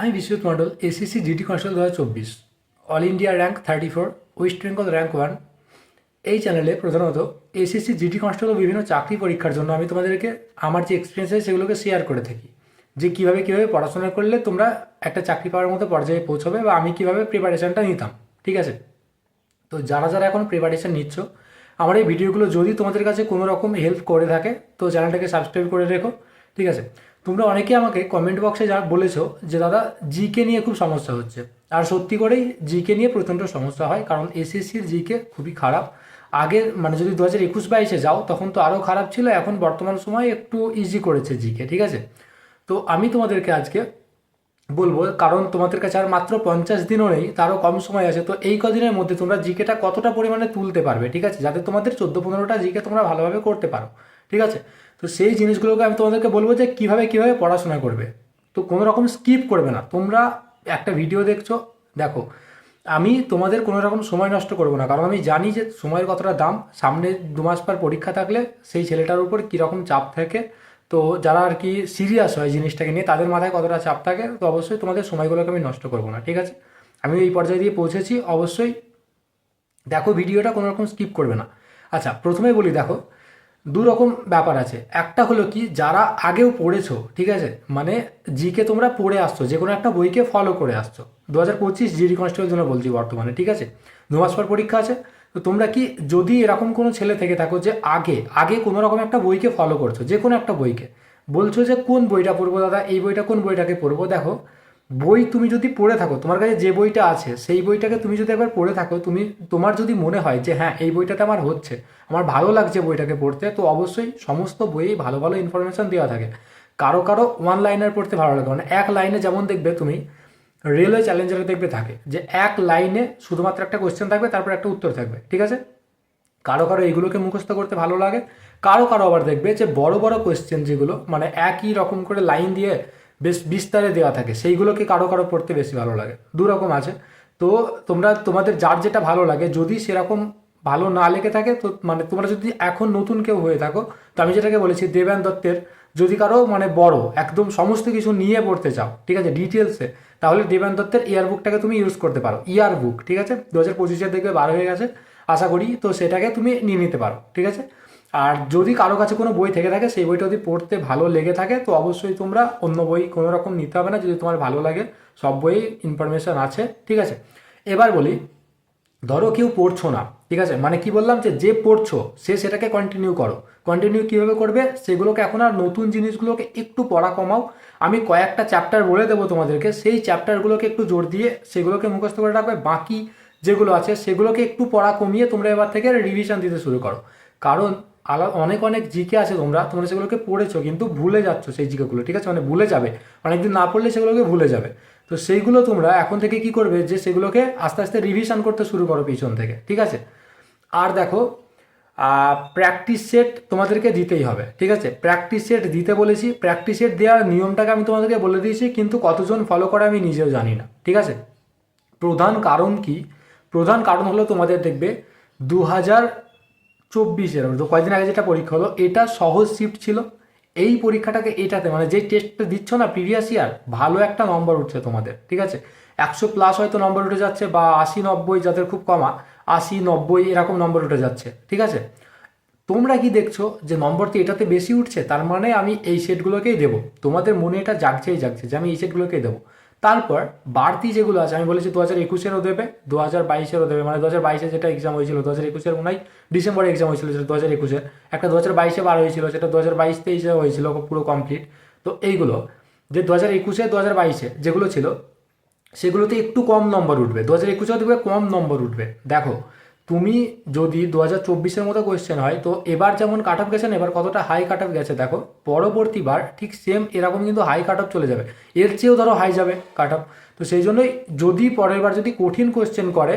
আমি Biswajit Mondal SSC GD constable দু হাজার চব্বিশ all India rank thirty four West Bengal rank one এই চ্যানেলে প্রধানত এসএসসি জিডি কনস্টেবল বিভিন্ন চাকরি পরীক্ষার জন্য আমি তোমাদেরকে আমার যে এক্সপিরিয়েন্স আছে সেগুলোকে শেয়ার করে থাকি। যে কীভাবে কীভাবে পড়াশোনা করলে তোমরা একটা চাকরি পাওয়ার মতো পর্যায়ে পৌঁছবে বা আমি কীভাবে প্রিপারেশানটা নিতাম, ঠিক আছে? তো যারা যারা এখন প্রিপারেশান নিচ্ছ, আমার এই ভিডিওগুলো যদি তোমাদের কাছে কোনো রকম হেল্প করে থাকে, তো চ্যানেলটাকে সাবস্ক্রাইব করে রেখো, ঠিক আছে? তোমরা অনেকে আমাকে কমেন্ট বক্সে যা বলেছ যে, দাদা জিকে নিয়ে খুব সমস্যা হচ্ছে। আর সত্যি করেই জিকে নিয়ে প্রচণ্ড সমস্যা হয়, কারণ এসএসসির জিকে খুবই খারাপ। আগে মানে যদি দু হাজার একুশ বাইশে যাও, তখন তো আরও খারাপ ছিল, এখন বর্তমান সময় একটু ইজি করেছে জিকে ঠিক আছে? তো আমি তোমাদেরকে আজকে বলব, কারণ তোমাদের কাছে আর মাত্র পঞ্চাশ দিনও নেই, তারও কম সময় আছে, তো এই কদিনের মধ্যে তোমরা জিকেটা কতটা পরিমাণে তুলতে পারবে, ঠিক আছে? যাতে তোমাদের চোদ্দ পনেরোটা জিকে তোমরা ভালোভাবে করতে পারো। ঠিক আছে? তো সেই জিনিসগুলোকে আমি তোমাদেরকে বলব যে কীভাবে কীভাবে পড়াশোনা করবে। তো কোনো রকম স্কিপ করবে না। তোমরা একটা ভিডিও দেখছ, দেখো। আমি তোমাদের কোনো রকম সময় নষ্ট করব না। কারণ আমি জানি যে সময়ের কতটা দাম। সামনে দু মাস পর পরীক্ষা থাকলে সেই ছেলেটার উপর কীরকম চাপ থাকে। তো যারা আর কি সিরিয়াস হয় জিনিসটাকে নিয়ে, তাদের মাথায় কতটা চাপ থাকে, তো অবশ্যই তোমাদের সময়গুলোকে আমি নষ্ট করব না। ঠিক আছে? আমি এই পর্যায়ে দিয়ে পৌঁছেছি। অবশ্যই দেখো ভিডিওটা কোনো রকম স্কিপ করবে না। আচ্ছা প্রথমেই বলি, দেখো দু রকম ব্যাপার আছে। একটা হলো কি, যারা আগেও পড়েছো, ঠিক আছে? মানে জিকে তোমরা পড়ে আসছো যে কোনো একটা বইকে ফলো করে আসছো। দু হাজার পঁচিশ জিডি কনস্টেবল জন্য বলছি বর্তমানে, ঠিক আছে? দু মাস পর পরীক্ষা আছে। তো তোমরা কি যদি এরকম কোনো ছেলে থেকে থাকো যে আগে আগে কোনো রকম একটা বইকে ফলো করছ যে কোনো একটা বইকে, বলছো যে কোন বইটা পড়ব দাদা, এই বইটা কোন বইটাকে পড়ব, দেখো বই তুমি যদি পড়ে থাকো, তোমার কাছে যে বইটা আছে, সেই বইটাকে তুমি যদি একবার পড়ে থাকো, তুমি, তোমার যদি মনে হয় যে হ্যাঁ এই বইটাতে আমার হচ্ছে, আমার ভালো লাগছে বইটাকে পড়তে, তো অবশ্যই সমস্ত বইয়ে ভালো ভালো ইনফরমেশন দেওয়া থাকে। কারও কারও ওয়ান লাইনার পড়তে ভালো লাগে। মানে এক লাইনে যেমন দেখবে তুমি রেলওয়ে চ্যালেঞ্জারে দেখবে থাকে যে, এক লাইনে শুধুমাত্র একটা কোয়েশ্চেন থাকবে, তারপর একটা উত্তর থাকবে, ঠিক আছে? কারও কারও এইগুলোকে মুখস্থ করতে ভালো লাগে। কারও কারও আবার দেখবে যে, বড় বড় কোয়েশ্চেন যেগুলো মানে একই রকম করে লাইন দিয়ে বেশ বিস্তারে দেওয়া থাকে। সেইগুলোকে কারও কারও পড়তে বেশি ভালো লাগে। দু রকম আছে। তো তোমরা, তোমাদের যার যেটা ভালো লাগে, যদি সেরকম ভালো না লেগে থাকে, তো মানে তোমরা যদি এখন নতুন কেউ হয়ে থাকো, তো আমি যেটাকে বলেছি দেবান দত্তের, যদি কারও মানে বড়, একদম সমস্ত কিছু নিয়ে পড়তে চাও, ঠিক আছে ডিটেলসে তাহলে দেবান দত্তের ইয়ার বুকটাকে তুমি ইউজ করতে পারো। ইয়ার বুক ঠিক আছে? দু হাজার পঁচিশের দেখবে বার হয়ে গেছে। আশা করি তো সেটাকে তুমি নিয়ে নিতে পারো, ঠিক আছে? আর যদি কারও কাছে কোনো বই থেকে থাকে, সেই বইটা যদি পড়তে ভালো লেগে থাকে, তো অবশ্যই তোমরা অন্য বই কোনো রকম নিতে হবে না। যদি তোমার ভালো লাগে, সব বই ইনফরমেশন আছে, ঠিক আছে? এবার বলি, ধরো কেউ পড়ছো না, ঠিক আছে? মানে কি বললাম যে যে পড়ছো, সে সেটাকে কন্টিনিউ করো। কন্টিনিউ কীভাবে করবে? সেগুলোকে এখন আর নতুন জিনিসগুলোকে একটু পড়া কমাও। আমি কয়েকটা চ্যাপ্টার বলে দেবো তোমাদেরকে। সেই চ্যাপ্টারগুলোকে একটু জোর দিয়ে সেগুলোকে মুখস্থ করে রাখবে। বাকি যেগুলো আছে, সেগুলোকে একটু পড়া কমিয়ে তোমরা এবার থেকে রিভিশন দিতে শুরু করো। কারণ আলা অনেক অনেক জিকে আছে তোমরা তোমরা সেগুলোকে পড়েছো, কিন্তু ভুলে যাচ্ছ সেই জিকেগুলো, ঠিক আছে? মানে ভুলে যাবে। অনেকদিন না পড়লে সেগুলোকে ভুলে যাবে। তো সেইগুলো তোমরা এখন থেকে কি করবে যে সেগুলোকে আস্তে আস্তে রিভিশন করতে শুরু করো পিছন থেকে, ঠিক আছে? আর দেখো প্র্যাকটিস সেট তোমাদেরকে দিতেই হবে, ঠিক আছে? প্র্যাকটিস সেট দিতে বলেছি প্র্যাকটিস সেট দেওয়ার নিয়মটাকে আমি তোমাদেরকে বলে দিয়েছি, কিন্তু কতজন ফলো করে আমি নিজেও জানি না, ঠিক আছে? প্রধান কারণ কি? প্রধান কারণ হলো তোমাদের দেখবে দু হাজার চব্বিশের তো কয়েকদিন আগে যেটা পরীক্ষা হলো, এটা সহজ শিফট ছিল। এই পরীক্ষাটাকে এটাতে মানে যে টেস্টটা দিচ্ছ না প্রিভিয়াস ইয়ার ভালো একটা নম্বর উঠছে তোমাদের, ঠিক আছে? একশো প্লাস হয়তো নম্বর উঠে যাচ্ছে বা আশি, নব্বই যাদের খুব কমা, আশি, নব্বই এরকম নম্বর উঠে যাচ্ছে, ঠিক আছে? তোমরা কি দেখছ যে নম্বরটি এটাতে বেশি উঠছে, তার মানে আমি এই সেটগুলোকেই দেবো। তোমাদের মনে এটা জাগছেই জাগছে যে আমি এই সেটগুলোকেই দেবো। তারপর বাড়তি যেগুলো আছে আমি বলেছি দু হাজার একুশেরও দেবে দু হাজার বাইশেরও দেবে মানে দু হাজার বাইশে যেটা এক্সাম হয়েছিল দু হাজার একুশের মনে হয় ডিসেম্বরে এক্সাম হয়েছিল যেটা দু হাজার একুশের একটা দু হাজার বাইশে বার হয়েছিল সেটা দু হাজার বাইশ তেইশে হয়েছিল পুরো কমপ্লিট তো এইগুলো যে দু হাজার একুশে দু হাজার বাইশে যেগুলো ছিল সেগুলোতে একটু কম নম্বর উঠবে দু হাজার একুশেও দেখবে কম নম্বর উঠবে দেখো তুমি যদি দু হাজার চব্বিশের মতো কোয়েশ্চেন হয়, তো এবার যেমন কাট অফ গেছে না, এবার কতটা হাই কাট অফ গেছে দেখো, পরবর্তীবার ঠিক সেম এরকম কিন্তু হাই কাট অফ চলে যাবে। এর চেয়েও ধরো হাই যাবে কাট অফ তো সেই জন্যই যদি পরের বার যদি কঠিন কোয়েশ্চেন করে,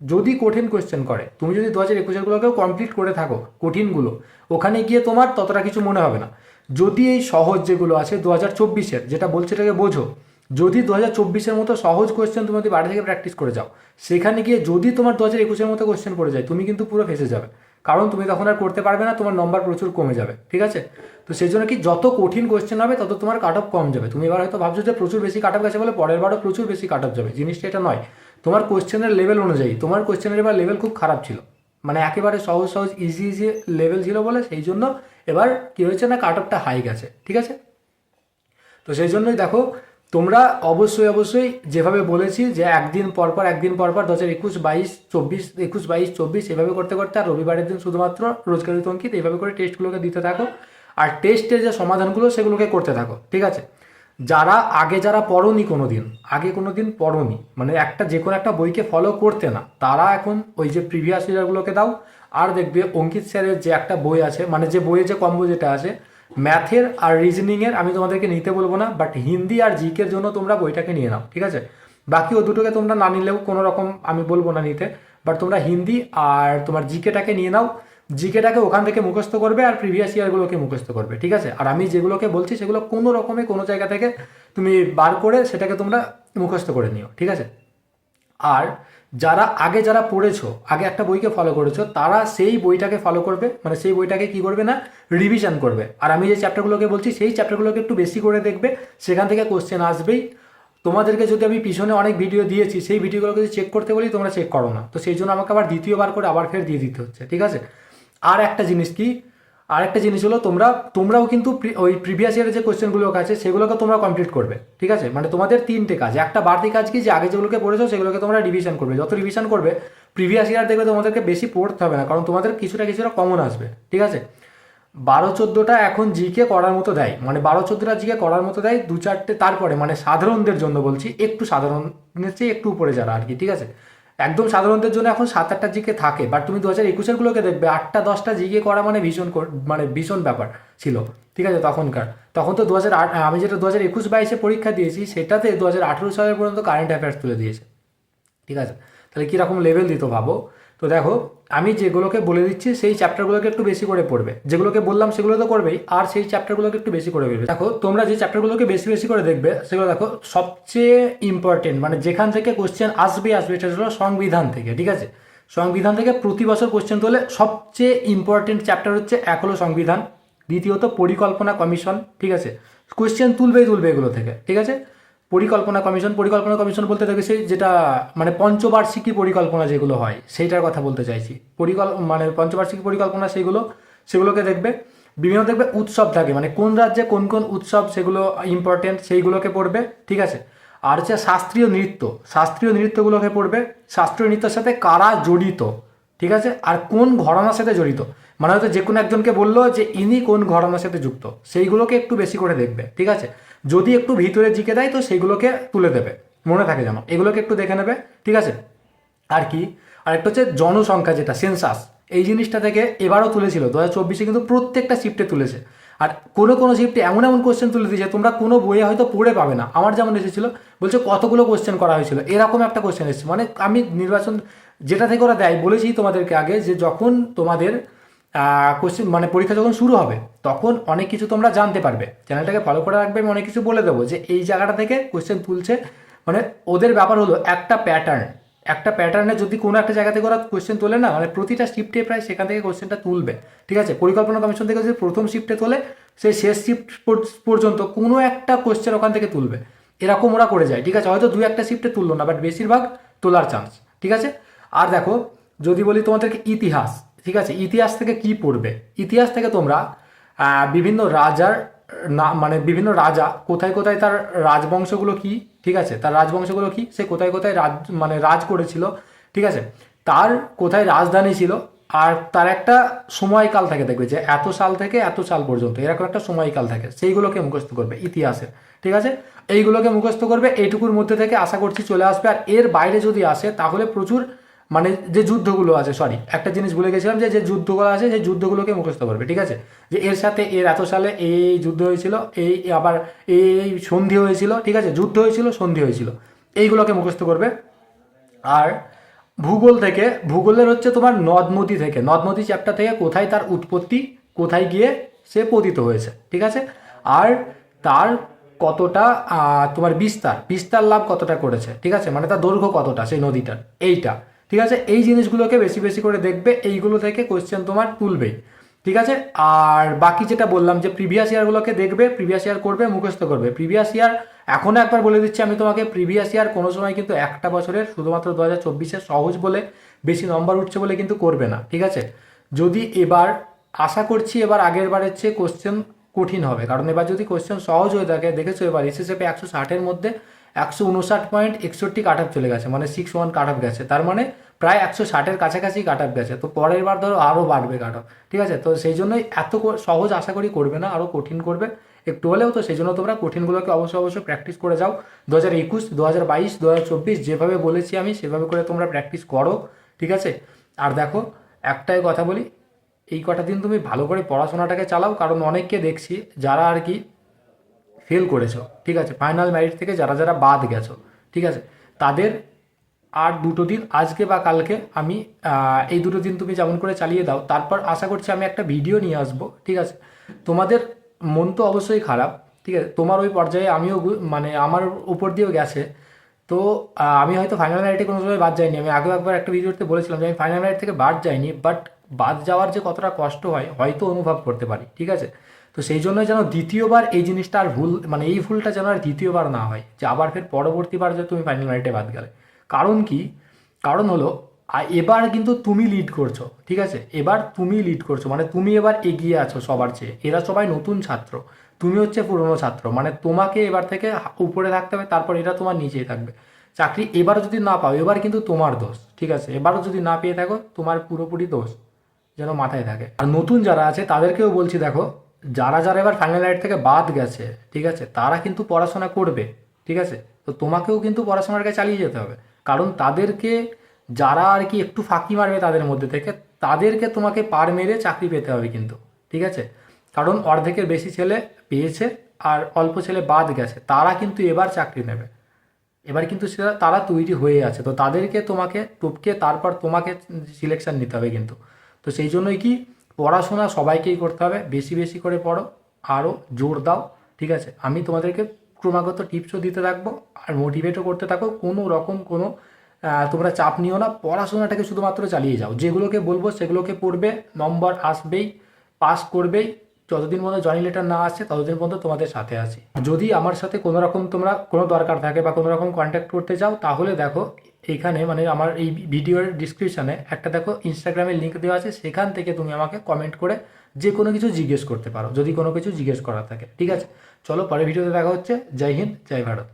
যদি কঠিন কোয়েশ্চেন করে, তুমি যদি দু হাজার একুশেরগুলোকেও কমপ্লিট করে থাকো, কঠিনগুলো, ওখানে গিয়ে তোমার ততটা কিছু মনে হবে না। যদি এই সহজ যেগুলো আছে দু হাজার চব্বিশের, যেটা বলছে এটাকে বোঝো যদি দু হাজার চব্বিশের মতো সহজ কোয়েশ্চেন তুমি যদি বাড়ি থেকে প্র্যাকটিস করে যাও, সেখানে গিয়ে যদি তোমার দু হাজার একুশের মতো কোয়েশ্চেন পড়ে যায়, তুমি কিন্তু পুরো ফেসে যাবে। কারণ তুমি তখন আর করতে পারবে না, তোমার নম্বর প্রচুর কমে যাবে, ঠিক আছে? তো সেই জন্য কি যত কঠিন কোয়েশ্চেন হবে, তত তোমার কাট অফ কম যাবে। তুমি এবার হয়তো ভাবছ যে প্রচুর বেশি কাট অফ গেছে বলে পরের বারও প্রচুর বেশি কাট অফ যাবে। জিনিসটা এটা নয়। তোমার কোয়েশ্চেনের লেভেল অনুযায়ী, তোমার কোয়েশ্চেনের এবার লেভেল খুব খারাপ ছিল। মানে একেবারে সহজ সহজ ইজি ইজি লেভেল ছিল বলে সেই জন্য এবার কী হয়েছে না কাট অফটা হাই গেছে, ঠিক আছে? তো সেই জন্যই দেখো তোমরা অবশ্যই অবশ্যই যেভাবে বলেছি যে একদিন পর পর, একদিন পর পর দু হাজার একুশ, বাইশ, চব্বিশ, একুশ, বাইশ, চব্বিশ এভাবে করতে করতে আর রবিবারের দিন শুধুমাত্র রোজগারিত অঙ্কিত এইভাবে করে টেস্টগুলোকে দিতে থাকো। আর টেস্টের যে সমাধানগুলো, সেগুলোকে করতে থাকো, ঠিক আছে? যারা, আগে যারা পড়নি কোনো দিন আগে কোনো দিন পড়নি মানে একটা যে কোনো একটা বইকে ফলো করতে না, তারা এখন ওই যে প্রিভিয়াস ইয়ারগুলোকে দাও, আর দেখবে অঙ্কিত স্যারের যে একটা বই আছে মানে যে বইয়ে যে কম্বো যেটা আছে ম্যাথের আর রিজনিংয়ের আমি তোমাদেরকে নিতে বলব না বাট হিন্দি আর জিকের জন্য তোমরা বইটাকে নিয়ে নাও, ঠিক আছে? বাকি ও দুটোকে তোমরা না নিলেও কোনো রকম আমি বলব না নিতে বাট তোমরা হিন্দি আর তোমার জিকেটাকে নিয়ে নাও জিকেটাকে ওখান থেকে মুখস্থ করবে আর প্রিভিয়াস ইয়ারগুলোকে মুখস্থ করবে, ঠিক আছে? আর আমি যেগুলোকে বলছি সেগুলো কোনো রকমে কোনো জায়গা থেকে তুমি বার করে সেটাকে তোমরা মুখস্থ করে নিও, ঠিক আছে? আর যারা আগে যারা পড়েছো, আগে একটা বইকে ফলো করেছ, তারা সেই বইটাকে ফলো করবে মানে সেই বইটাকে কি করবে না রিভিশন করবে। আর আমি যে চ্যাপ্টারগুলোকে বলছি, সেই চ্যাপ্টারগুলোকে একটু বেশি করে দেখবে, সেখান থেকে কোশ্চেন আসবেই। তোমাদেরকে যদি আমি পিছনে অনেক ভিডিও দিয়েছি, সেই ভিডিওগুলোকে যদি চেক করতে বলি, তোমরা চেক করো না। তো সেই জন্য আমাকে আবার দ্বিতীয়বার করে আবার ফের দিয়ে দিতে হচ্ছে, ঠিক আছে? আর একটা জিনিস কি আর একটা জিনিস হলো, তোমরা, তোমরাও কিন্তু ওই প্রিভিয়াস ইয়ারের যে কোশ্চেনগুলো আছে, সেগুলোকে তোমরা কমপ্লিট করবে, ঠিক আছে? মানে তোমাদের তিনটে কাজ, একটা বাড়তি কাজ কি, যে আগে যেগুলোকে পড়েছো, সেগুলোকে তোমরা রিভিশন করবে। যত রিভিশন করবে প্রিভিয়াস ইয়ার দেখবে তোমাদেরকে বেশি পড়তে হবে না, কারণ তোমাদের কিছুটা কিছুটা কমন আসবে, ঠিক আছে? বারো চোদ্দোটা এখন জিকে করার মতো দেয় মানে বারো চোদ্দোটা জিকে করার মতো দেয় দু চারটে, তারপরে মানে সাধারণদের জন্য বলছি, একটু সাধারণের চেয়ে একটু উপরে যারা আর কি, ঠিক আছে? একদম সাধারণদের জন্য এখন সাত আটটা জিকে থাকে বাট তুমি দু হাজার একুশেরগুলোকে দেখবে, আটটা, দশটা জিকে করা মানে ভীষণ মানে ভীষণ ব্যাপার ছিল, ঠিক আছে, তখনকার। তখন তো দু হাজার আট, আমি যেটা দু হাজার একুশ বাইশে পরীক্ষা দিয়েছি, সেটাতে দু হাজার আঠেরো সালের পর্যন্ত কারেন্ট অ্যাফেয়ার্স তুলে দিয়েছে, ঠিক আছে। তাহলে কীরকম লেভেল দিত ভাবো? তো দেখো আমি যেগুলোকে বলে দিচ্ছি, সেই চ্যাপ্টারগুলোকে একটু বেশি করে পড়বে। যেগুলোকে বললাম, সেগুলো তো করবেই। আর সেই চ্যাপ্টারগুলোকে একটু বেশি করে পড়বে দেখো, তোমরা যে চ্যাপ্টারগুলোকে বেশি বেশি করে দেখবে, সেগুলো দেখো, সবচেয়ে ইম্পর্টেন্ট মানে যেখান থেকে কোশ্চেন আসবে আসবে এটা হলো সংবিধান থেকে, ঠিক আছে? সংবিধান থেকে প্রতি বছর কোশ্চেন তোলে, সবচেয়ে ইম্পর্টেন্ট চ্যাপ্টার হচ্ছে এক হলো সংবিধান, দ্বিতীয়ত পরিকল্পনা কমিশন, ঠিক আছে? কোশ্চেন তুলবেই তুলবে এগুলো থেকে, ঠিক আছে? পরিকল্পনা কমিশন পরিকল্পনা কমিশন বলতে দেখবে সেই যেটা মানে পঞ্চবার্ষিকী পরিকল্পনা যেগুলো হয়, সেইটার কথা বলতে চাইছি। পরিকল্প মানে পঞ্চবার্ষিকী পরিকল্পনা সেগুলো সেগুলোকে দেখবে, বিভিন্ন দেখবে উৎসব থাকে মানে কোন রাজ্যে কোন কোন উৎসব সেগুলো ইম্পর্টেন্ট সেইগুলোকে পড়বে, ঠিক আছে? আর হচ্ছে শাস্ত্রীয় নৃত্য, শাস্ত্রীয় নৃত্যগুলোকে পড়বে, শাস্ত্রীয় নৃত্যের সাথে কারা জড়িত, ঠিক আছে? আর কোন ঘরানার সাথে জড়িত? মানে হয়তো যে কোনো একজনকে বলল যে ইনি কোন ঘরানার সাথে যুক্ত, সেইগুলোকে একটু বেশি করে দেখবে, ঠিক আছে? যদি একটু ভিতরে জিকে দেয়, তো সেইগুলোকে তুলে দেবে। মনে থাকে যেন। এগুলোকে একটু দেখে নেবে, ঠিক আছে? আর কি? আর একটা হচ্ছে জনসংখ্যা যেটা, সেন্সাস। এই জিনিসটা থেকে এবারও তুলেছিল। দু হাজার চব্বিশে কিন্তু প্রত্যেকটা শিফটে তুলেছে। আর কোনো কোনো শিফটে এমন এমন কোশ্চেন তুলে দিয়েছে, তোমরা কোনো বইয়ে হয়তো পড়ে পাবে না। আমার যেমন এসেছিল, বলছে কতগুলো কোশ্চেন করা হয়েছিল। এরকম একটা কোশ্চেন এসেছে। মানে আমি নির্বাচন যেটা থেকে ওরা দেয়, বলেছি তোমাদেরকে আগে যে যখন তোমাদের কোশ্চেন মানে পরীক্ষা যখন শুরু হবে, তখন অনেক কিছু তোমরা জানতে পারবে। চ্যানেলটাকে ফলো করে রাখবে, আমি অনেক কিছু বলে দেবো যে এই জায়গাটা থেকে কোশ্চেন তুলছে। মানে ওদের ব্যাপার হলো একটা প্যাটার্ন একটা প্যাটার্নে যদি কোনো একটা জায়গা থেকে ওরা কোশ্চেন তোলে না মানে প্রতিটা শিফটে প্রায় সেখান থেকে কোশ্চেনটা তুলবে। ঠিক আছে? পরিকল্পনা কমিশন থেকে যদি প্রথম শিফটে তোলে সেই শেষ শিফট পর্যন্ত কোনো একটা কোশ্চেন ওখান থেকে তুলবে। এরকম ওরা করে যায়। ঠিক আছে? হয়তো দু একটা শিফটে তুললো না বাট বেশিরভাগ তোলার চান্স ঠিক আছে? আর দেখো, যদি বলি তোমাদেরকে ইতিহাস ঠিক আছে, ইতিহাস থেকে কি পড়বে? ইতিহাস থেকে তোমরা বিভিন্ন রাজার না মানে বিভিন্ন রাজা, কোথায় কোথায় তার রাজবংশগুলো কি, ঠিক আছে, তার রাজবংশগুলো কি, সে কোথায় কোথায় রাজ মানে রাজ করেছিল, ঠিক আছে, তার কোথায় রাজধানী ছিল, আর তার একটা সময়কাল থাকে, দেখবে যে এত সাল থেকে এত সাল পর্যন্ত, এরকম একটা সময়কাল থাকে, সেইগুলোকে মুখস্থ করবে ইতিহাসের, ঠিক আছে, এইগুলোকে মুখস্থ করবে এইটুকুর মধ্যে থেকে আশা করছি চলে আসবে, আর এর বাইরে যদি আসে, তাহলে প্রচুর মানে যে যুদ্ধগুলো আছে সরি একটা জিনিস ভুলে গেছিলাম যে যে যুদ্ধগুলো আছে সেই যুদ্ধগুলোকে মুখস্থ করবে, ঠিক আছে? যে এর সাথে এর এত সালে এই যুদ্ধ হয়েছিল, এই আবার এই এই সন্ধি হয়েছিল, ঠিক আছে? যুদ্ধ হয়েছিল, সন্ধি হয়েছিল, এইগুলোকে মুখস্থ করবে। আর ভূগোল থেকে, ভূগোলের হচ্ছে তোমার নদ নদী থেকে নদ নদী চ্যাপ্টার থেকে কোথায় তার উৎপত্তি, কোথায় গিয়ে সে পতিত হয়েছে, ঠিক আছে? আর তার কতটা তোমার বিস্তার বিস্তার লাভ কতটা করেছে, ঠিক আছে? মানে তার দৈর্ঘ্য কতটা, সেই নদীটার, এইটা। ঠিক আছে? এই জিনিসগুলোকে বেশি বেশি করে দেখবে, এইগুলো থেকে কোয়েশ্চেন তোমার তুলবেই ঠিক আছে? আর বাকি যেটা বললাম যে প্রিভিয়াস ইয়ারগুলোকে দেখবে প্রিভিয়াস ইয়ার করবে, মুখস্থ করবে। প্রিভিয়াস ইয়ার এখনও একবার বলে দিচ্ছি আমি তোমাকে প্রিভিয়াস ইয়ার কোনো সময় কিন্তু একটা বছরের, শুধুমাত্র দু হাজার চব্বিশে সহজ বলে, বেশি নম্বর উঠছে বলে কিন্তু করবে না। ঠিক আছে? যদি এবার, আশা করছি এবার আগের বারের চেয়ে কোশ্চেন কঠিন হবে। কারণ এবার যদি কোশ্চেন সহজ হয়ে থাকে, দেখেছ এবার এসএসএফে একশো ষাটের মধ্যে একশো উনষাট পয়েন্ট একষট্টি কাট চলে গেছে মানে সিক্স ওয়ান কাট গেছে। তার মানে প্রায় একশো ষাটের কাছাকাছি কাট গেছে। তো পরের বার ধরো আরও বাড়বে কাট ঠিক আছে? তো সেই জন্যই এত সহজ আশা করি করবে না আরও কঠিন করবে। একটু হলেও তো সেই জন্য তোমরা কঠিনগুলোকে অবশ্যই অবশ্যই প্র্যাকটিস করে যাও। দু হাজার একুশ, দু হাজার বাইশ, দু হাজার চব্বিশ, যেভাবে বলেছি আমি, সেভাবে করে তোমরা প্র্যাকটিস করো। ঠিক আছে? আর দেখো, একটাই কথা বলি, এই কটা দিন তুমি ভালো করে পড়াশোনাটাকে চালাও, কারণ অনেককে দেখছি যারা আর কি ফেল করেছ। ঠিক আছে? ফাইনাল ম্যারিট থেকে যারা যারা বাদ গেছো। ঠিক আছে? তাদের আর দুটো দিন, আজকে বা কালকে আমি এই দুটো দিন তুমি যেমন করে চালিয়ে দাও, তারপর আশা করছি আমি একটা ভিডিও নিয়ে আসব, ঠিক আছে? তোমাদের মন তো অবশ্যই খারাপ, ঠিক আছে? তোমার ওই পর্যায়ে আমিও মানে আমার উপর দিয়েও গেছে। তো আমি হয়তো ফাইনাল রাইটে কোনো সময় বাদ যাইনি, আমি আগেও একবার একটা ভিডিওতে বলেছিলাম যে আমি ফাইনাল রাইট থেকে বাদ যাইনি বাট বাদ যাওয়ার যে কতটা কষ্ট হয়, হয়তো অনুভব করতে পারি, ঠিক আছে? তো সেই জন্য যেন দ্বিতীয়বার এই জিনিসটা আর ভুল মানে এই ভুলটা যেন আর দ্বিতীয়বার না হয়, যে আবার ফের পরবর্তীবার যে তুমি ফাইনাল রাইটে বাদ গেলে। কারণ কি? কারণ হলো এবার কিন্তু তুমি লিড করছ, ঠিক আছে? এবার তুমি লিড করছ মানে তুমি এবার এগিয়ে আছো সবার চেয়ে। এরা সবাই নতুন ছাত্র, তুমি হচ্ছে পুরনো ছাত্র মানে তোমাকে এবার থেকে উপরে থাকতে হবে, তারপর এরা তোমার নিচেই থাকবে। চাকরি এবারও যদি না পাও, এবার কিন্তু তোমার দোষ, ঠিক আছে? এবারও যদি না পেয়ে থাকো, তোমার পুরোপুরি দোষ যেন মাথায় থাকে। আর নতুন যারা আছে, তাদেরকেও বলছি দেখো, যারা যারা এবার ফাইনাল লাইট থেকে বাদ গেছে, ঠিক আছে? তারা কিন্তু পড়াশোনা করবে, ঠিক আছে? তো তোমাকেও কিন্তু পড়াশোনাটাকে চালিয়ে যেতে হবে। কারণ তাদেরকে যারা আর কি একটু ফাঁকি মারবে তাদের মধ্যে থেকে, তাদেরকে তোমাকে পার মেরে চাকরি পেতে হবে কিন্তু, ঠিক আছে? কারণ অর্ধেকের বেশি ছেলে পেয়েছে আর অল্প ছেলে বাদ গেছে, তারা কিন্তু এবার চাকরি নেবে। এবার কিন্তু সেটা তারা তৈরি হয়ে আছে, তো তাদেরকে তোমাকে টপকে তারপর তোমাকে সিলেকশান নিতে হবে কিন্তু। তো সেই জন্যই কি পড়াশোনা সবাইকেই করতে হবে, বেশি বেশি করে পড়ো আরও জোর দাও, ঠিক আছে? আমি তোমাদেরকে ক্রমাগত টিপসও দিতে থাকব আর মোটিভেটও করতে থাকো। কোনো রকম কোনো তোমরা চাপ নিও না। পড়াশোনাটাকে শুধুমাত্র চালিয়ে যাও। যেগুলোকে বলব সেগুলোকে পড়বে, নম্বর আসবেই পাস করবেই। যতদিন পর্যন্ত জয়েন লেটার না আসছে, ততদিন পর্যন্ত তোমাদের সাথে আছি। যদি আমার সাথে কোনো রকম তোমরা কোনো দরকার থাকে বা কোনো রকম কন্ট্যাক্ট করতে চাও, তাহলে দেখো এখানে মানে আমার এই ভিডিওর ডিসক্রিপশানে একটা দেখো ইনস্টাগ্রামের লিঙ্ক দেওয়া আছে। সেখান থেকে তুমি আমাকে কমেন্ট করে যে কোনো কিছু জিজ্ঞেস করতে পারো, যদি কোনো কিছু জিজ্ঞেস করার থাকে, ঠিক আছে? চলো পরের ভিডিওতে দেখা হচ্ছে, জয় হিন্দ, জয় ভারত।